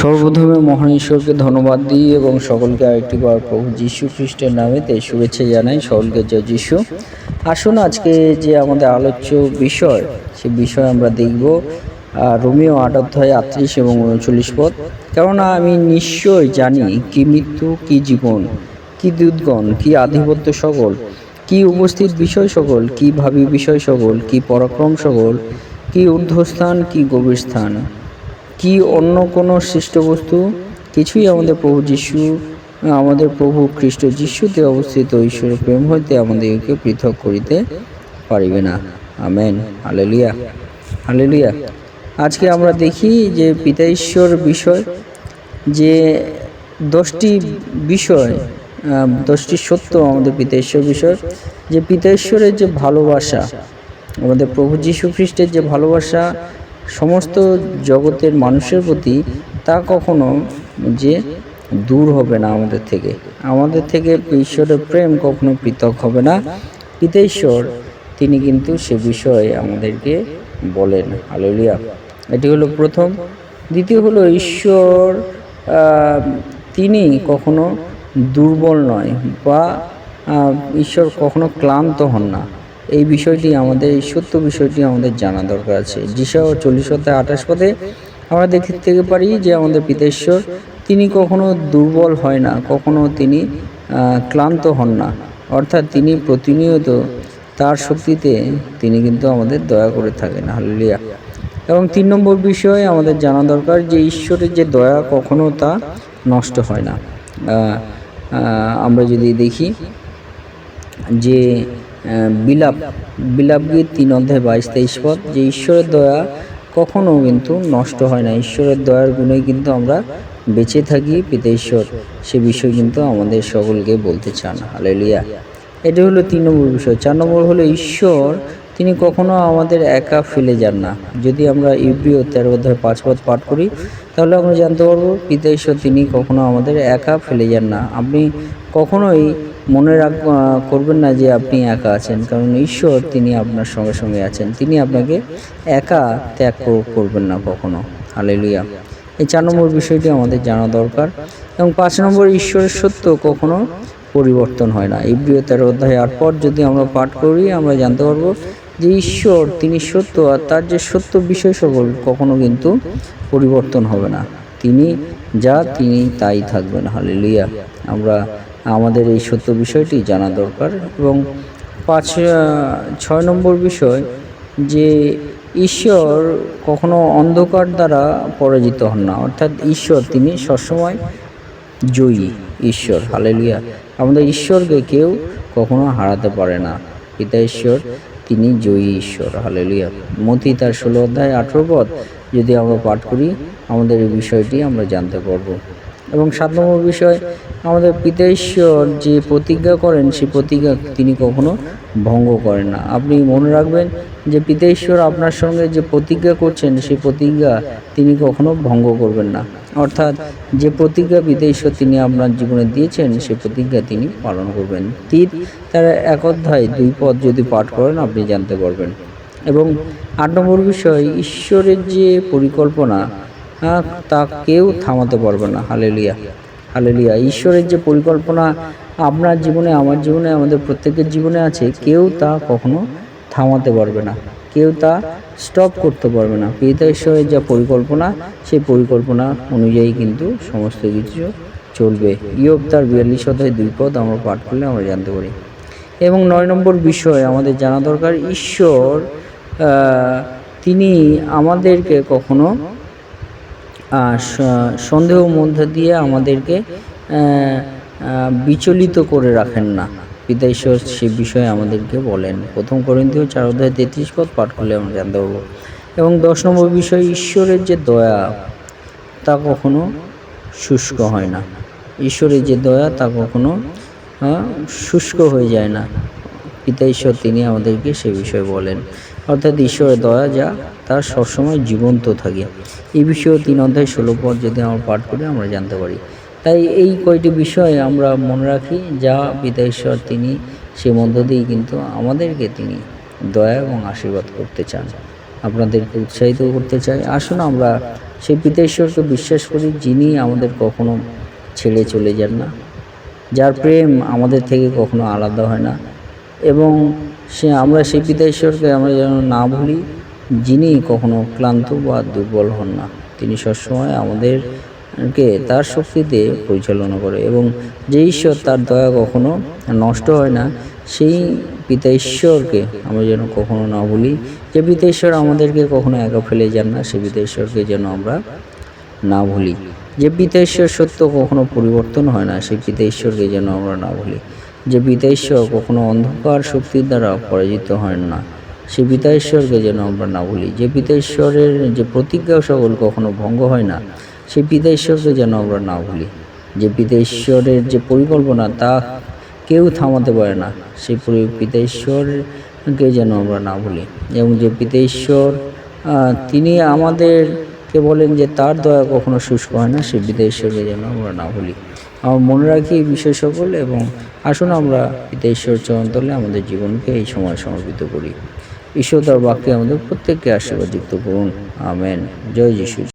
সর্বপ্রথমে মহান ঈশ্বরকে ধন্যবাদ দিই এবং সকলকে আরেকটি বার প্রভু যীশু খ্রিস্টের নামে নামেতে শুভেচ্ছা জানাই সকলকে জয় যীশু। আসুন আজকে যে আমাদের আলোচ্য বিষয়, সে বিষয় আমরা দেখব রোমিও আট অধ্যায় আটত্রিশ এবং উনচল্লিশ পদ। কেননা আমি নিশ্চয় জানি কি মৃত্যু, কি জীবন, কি দুধগণ কি আধিপত্য সকল, কি উপস্থিত বিষয় সকল, কি ভাবি বিষয় সকল, কি পরাক্রম সকল, কি ঊর্ধ্বস্থান, কি গভীর স্থান। কি অন্য কোনো সৃষ্ট বস্তু? কিছুই আমাদের প্রভু যিশু, আমাদের প্রভু খ্রিস্ট যিশুতে অবস্থিত ঈশ্বরের প্রেম হইতে আমাদেরকে পৃথক করিতে পারিবে না। আমেন। হালেলুয়া। হালেলুয়া। আজকে আমরা দেখি যে পিতা ঈশ্বর বিষয়, যে দশটি বিষয় দশটি সত্য আমাদের পিতা ঈশ্বর বিষয়, যে পিতা ঈশ্বরের যে ভালোবাসা, আমাদের প্রভু যীশু খ্রিস্টের যে ভালোবাসা সমস্ত জগতের মানুষের প্রতি তা কখনো যে দূর হবে না আমাদের থেকে। আমাদের থেকে ঈশ্বরের প্রেম কখনো পৃথক হবে না। পিতা ঈশ্বর তিনি কিন্তু সে বিষয়ে আমাদেরকে বলেন। হালেলুয়া এটি হলো প্রথম। দ্বিতীয় হলো ঈশ্বর তিনি কখনো দুর্বল নয় বা ঈশ্বর কখনো ক্লান্ত হন না। এই বিষয়টি আমাদের, এই সত্য বিষয়টি আমাদের জানা দরকার আছে। যিশা ও চল্লিশ অধ্যায় আঠাশ পদে আমরা দেখতে পারি যে আমাদের পিতেশ্বর, তিনি কখনো দুর্বল হয় না, কখনো তিনি ক্লান্ত হন না। অর্থাৎ তিনি প্রতিনিয়ত তার শক্তিতে তিনি কিন্তু আমাদের দয়া করে থাকেন। হালেলুয়া এবং তিন নম্বর বিষয়ে আমাদের জানা দরকার যে ঈশ্বরের যে দয়া কখনো তা নষ্ট হয় না। আমরা যদি দেখি যে বিলাপ। বিলাপ গীত তিন অধ্যায় বাইশ, তেইশ পদ। যে ঈশ্বরের দয়া কখনো কিন্তু নষ্ট হয় না। ঈশ্বরের দয়ার গুণে কিন্তু আমরা বেঁচে থাকি পিতা ঈশ্বর। সে বিষয় কিন্তু আমাদের সকলকে বলতে চান। হালেলুয়া। এটা হলো তিন নম্বর বিষয়। চার নম্বর হলো ঈশ্বর, তিনি কখনো আমাদের একা ফেলে যান না। যদি আমরা ইব্রিয় তেরো অধ্যায় পাঁচ পদ পাঠ করি, তাহলে আমরা জানতে পারব পিতা ঈশ্বর, তিনি কখনো আমাদের একা ফেলে যান না। আপনি কখনোই মনে রাখ করবেন না যে আপনি একা আছেন, কারণ ঈশ্বর তিনি আপনার সঙ্গে সঙ্গে আছেন। তিনি আপনাকে একা ত্যাগ করবেন না কখনো। হালেলুয়া এই চার নম্বর বিষয়টি আমাদের জানা দরকার। এবং পাঁচ নম্বর, ঈশ্বরের সত্য কখনো পরিবর্তন হয় না। ইব্রিয় তেরো অধ্যায় আর পর যদি আমরা পাঠ করি, আমরা জানতে পারব যে ঈশ্বর, তিনি সত্য, আর তার যে সত্য বিষয় সকল কখনো কিন্তু পরিবর্তন হবে না। তিনি যা তিনি তাই থাকবেন। হালেলুয়া আমরা আমাদের এই সত্য বিষয়টি জানা দরকার এবং পাঁচ ছয় নম্বর বিষয় যে ঈশ্বর কখনো অন্ধকার দ্বারা পরাজিত হন না। অর্থাৎ ঈশ্বর, তিনি সবসময় জয়ী ঈশ্বর। হালেলুয়া। আমাদের ঈশ্বরকে কেউ কখনো হারাতে পারে না। পিতা ঈশ্বর, তিনি জয়ী ঈশ্বর। হালেলুয়া। মতি তার ষোলো অধ্যায় আঠেরো পদ, যদি আমরা পাঠ করি, আমাদের এই বিষয়টি আমরা জানতে পারব। এবং সাত নম্বর বিষয় আমাদের পিতা ঈশ্বর যে প্রতিজ্ঞা করেন সেই প্রতিজ্ঞা তিনি কখনো ভঙ্গ করেন না। আপনি মনে রাখবেন যে পিতা ঈশ্বর আপনার সঙ্গে যে প্রতিজ্ঞা করছেন সেই প্রতিজ্ঞা তিনি কখনো ভঙ্গ করবেন না। অর্থাৎ যে প্রতিজ্ঞা পিতা ঈশ্বর তিনি আপনার জীবনে দিয়েছেন সেই প্রতিজ্ঞা তিনি পালন করবেন। তীর তার এক অধ্যায় দুই পদ যদি পাঠ করেন, আপনি জানতে পারবেন। এবং আট নম্বর বিষয়, ঈশ্বরের যে পরিকল্পনা তা কেউ থামাতে পারবে না। হালেলিয়া। হালেলিয়া ঈশ্বরের যে পরিকল্পনা আপনার জীবনে, আমার জীবনে, আমাদের প্রত্যেকের জীবনে আছে, কেউ তা কখনো থামাতে পারবে না। কেউ তা স্টপ করতে পারবে না। পিতা ঈশ্বরের যা পরিকল্পনা, সেই পরিকল্পনা অনুযায়ী কিন্তু সমস্ত কিছু চলবে। ইয়োগ তার বিয়াল্লিশ অধ্যায় দুই পদ আমরা পাঠ করলে আমরা জানতে পারি। এবং নয় নম্বর বিষয় আমাদের জানা দরকার, ঈশ্বর তিনি আমাদেরকে কখনো সন্দেহ মধ্যে দিয়ে আমাদেরকে বিচলিত করে রাখেন না। পিতা ঈশ্বর সে বিষয়ে আমাদেরকে বলেন। প্রথম করিন্থীয় চার অধ্যায় তেত্রিশ পদ পাঠ করলে আমরা জানতে পারব। এবং দশ নম্বর বিষয়, ঈশ্বরের যে দয়া, তা কখনো শুষ্ক হয় না। ঈশ্বরের যে দয়া, তা কখনো শুষ্ক হয়ে যায় না। পিতা ঈশ্বর তিনি আমাদেরকে সে বিষয়ে বলেন। অর্থাৎ ঈশ্বরের দয়া যা, তা সবসময় জীবন্ত থাকে। এই বিষয়ে তিন অধ্যায় ষোলো পদ যদি আমরা পাঠ করি, আমরা জানতে পারি। তাই এই কয়টি বিষয় আমরা মনে রাখি, যা পিতা ঈশ্বর তিনি, সে মধ্য দিয়েই কিন্তু আমাদেরকে তিনি দয়া এবং আশীর্বাদ করতে চান। আপনাদেরকে উৎসাহিত করতে চাই। আসুন আমরা সেই পিতা ঈশ্বরকে বিশ্বাস করি, যিনি আমাদের কখনো ছেড়ে চলে যান না। যার প্রেম আমাদের থেকে কখনো আলাদা হয় না। এবং সে আমরা সেই পিতা ঈশ্বরকে আমরা যেন না ভুলি, যিনি কখনো ক্লান্ত বা দুর্বল হন না। তিনি সবসময় আমাদেরকে তার শক্তিতে পরিচালনা করে এবং যে ঈশ্বর তার দয়া কখনো নষ্ট হয় না, সেই পিতা ঈশ্বরকে আমরা যেন কখনো না ভুলি। যে পিতা ঈশ্বর আমাদেরকে কখনো একা ফেলে যান না সেই পিতা ঈশ্বরকে যেন আমরা না ভুলি। যে পিতা ঈশ্বর সত্য কখনো পরিবর্তন হয় না সেই পিতা ঈশ্বরকে যেন আমরা না ভুলি। যে ঈশ্বর কখনো অন্ধকার শক্তির দ্বারা পরাজিত হয় না। সে পিতা ঈশ্বরকে যেন আমরা না বলি যে পিতা ঈশ্বরের যে প্রতিজ্ঞা সকল কখনো ভঙ্গ হয় না, সে পিতা ঈশ্বরকে যেন আমরা না ভুলি। যে পিতা ঈশ্বরের যে পরিকল্পনা, তা কেউ থামাতে পারে না সেই পরি- পিতা ঈশ্বরকে যেন আমরা না ভুলি। এবং যে পিতা ঈশ্বর তিনি আমাদেরকে বলেন যে তার দয়া কখনো শুষ্ক হয় না সেই পিতা ঈশ্বরকে যেন আমরা না ভুলি। আমার মনে রাখি এই বিষয় সকল এবং আসুন আমরা ঈশ্বর ঈশ্বর চরণতলে আমাদের জীবনকে এই সময় সমর্পিত করি। ঈশ্বর তার বাক্যে আমাদের প্রত্যেককে আশীর্বাদ যুক্ত করুন। আমেন। জয় যিশু।